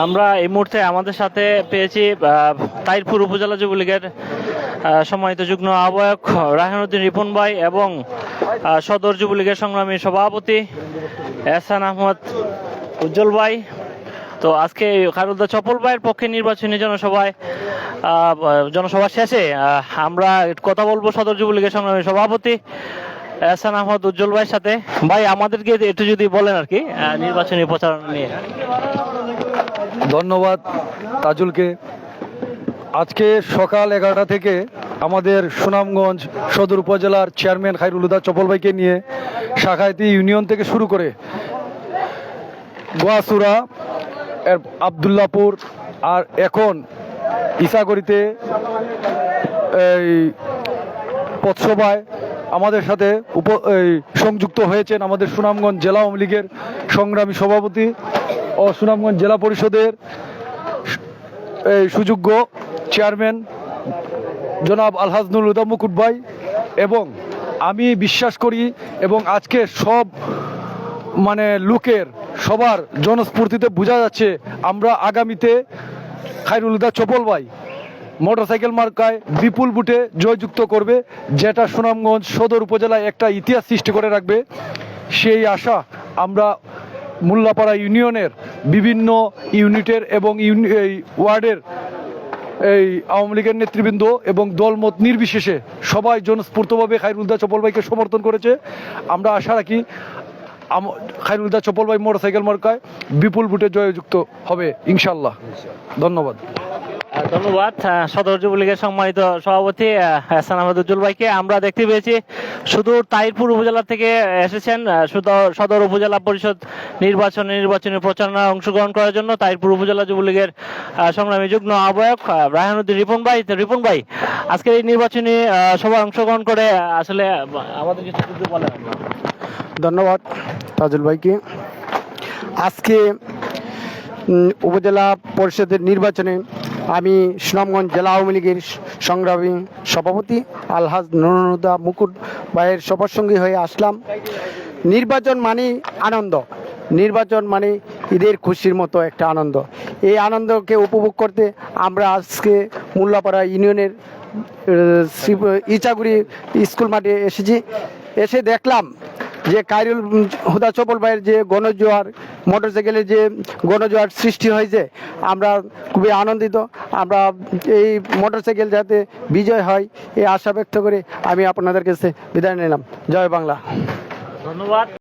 আমরা এই মুহূর্তে আমাদের সাথে পেয়েছি তাইরপুর উপজেলা যুবলীগের সম্মানিত যুগ্ম আহ্বায়ক রাহানুদ্দিন রিপন ভাই এবং সদর যুবলীগের সংগ্রামী সভাপতি এহসান আহমদ উজ্জ্বল ভাই। তো আজকে খারুদ্দা চপল ভাইয়ের পক্ষে নির্বাচনী জনসভায় জনসভা শেষে আমরা কথা বলব সদর যুবলীগের সংগ্রামী সভাপতি এহসান আহমদ উজ্জ্বল ভাইয়ের সাথে। ভাই, আমাদেরকে একটু যদি বলেন আর কি নির্বাচনী প্রচারণা নিয়ে। ধন্যবাদ তাজুলকে। আজকে সকাল এগারোটা থেকে আমাদের সুনামগঞ্জ সদর উপজেলার চেয়ারম্যান খাইরুল হুদা চপল ভাইকে নিয়ে শাখায়তি ইউনিয়ন থেকে শুরু করে গোয়াসুরা আবদুল্লাপুর আর এখন ইসাগরিতে এই পথসভায় আমাদের সাথে উপ সংযুক্ত হয়েছেন আমাদের সুনামগঞ্জ জেলা আওয়ামী লীগের সংগ্রামী সভাপতি ও সুনামগঞ্জ জেলা পরিষদের সুযোগ্য চেয়ারম্যান জনাব আলহাজনুল উদা মুকুট ভাই এবং আমি বিশ্বাস করি এবং আজকে সব মানে লোকের সবার জনস্ফূর্তিতে বোঝা যাচ্ছে আমরা আগামীতে খাইরুল হুদা চপল ভাই মোটরসাইকেল মার্কায় বিপুল বুটে জয়যুক্ত করবে, যেটা সুনামগঞ্জ সদর উপজেলায় একটা ইতিহাস সৃষ্টি করে রাখবে। সেই আশা আমরা মোল্লাপাড়া ইউনিয়নের বিভিন্ন ইউনিটের এবং এই ওয়ার্ডের এই আওয়ামী লীগের নেতৃবৃন্দ এবং দলমত নির্বিশেষে সবাই জনস্ফূর্তভাবে খাইরুলদা চপল ভাইকে সমর্থন করেছে। আমরা আশা রাখি খাইরুলদা চপল ভাই মোটরসাইকেল মার্কায় বিপুল ভোটে জয়যুক্ত হবে ইনশাল্লাহ ধন্যবাদ। ধন্যবাদ। সদর যুবলীগের সম্মানিত সভাপতি হাসান আহমেদ উজ্জ্বল ভাইকে আমরা দেখতে পেয়েছি। শুধু তাইরপুর উপজেলা থেকে এসেছেন সদর উপজেলা পরিষদ নির্বাচনে নির্বাচনী প্রচারণায় অংশগ্রহণ করার জন্য তাইরপুর উপজেলা যুবলীগের সংগ্রামী যুগ্ম আহ্বায়ক আহ, রায়হানুদ্দিন রিপন ভাই। রিপন ভাই আজকের এই নির্বাচনী সভায় অংশগ্রহণ করে আসলে আমাদের কিছু কিছু বলেন ধন্যবাদ তাজুল ভাইকে। আজকে উপজেলা পরিষদের নির্বাচনে আমি সুনামগঞ্জ জেলা আওয়ামী লীগের সংগ্রামী সভাপতি আলহাজ নুরুদা মুকুট ভাইয়ের সবার সঙ্গী হয়ে আসলাম। নির্বাচন মানে আনন্দ। নির্বাচন মানে ঈদের খুশির মতো একটা আনন্দ। এই আনন্দকে উপভোগ করতে আমরা আজকে মোল্লাপাড়া ইউনিয়নের ইচাগুড়ি স্কুল মাঠে এসেছি। এসে দেখলাম যে কাইরুল হুদা চপল ভাইয়ের যে গণজোয়ার, মোটরসাইকেলের যে গণজোয়ার সৃষ্টি হয়েছে, আমরা খুবই আনন্দিত। আমরা এই মোটরসাইকেল যাতে বিজয় হয়, এই আশা ব্যক্ত করে আমি আপনাদের কাছে বিদায় নিলাম। জয় বাংলা। ধন্যবাদ।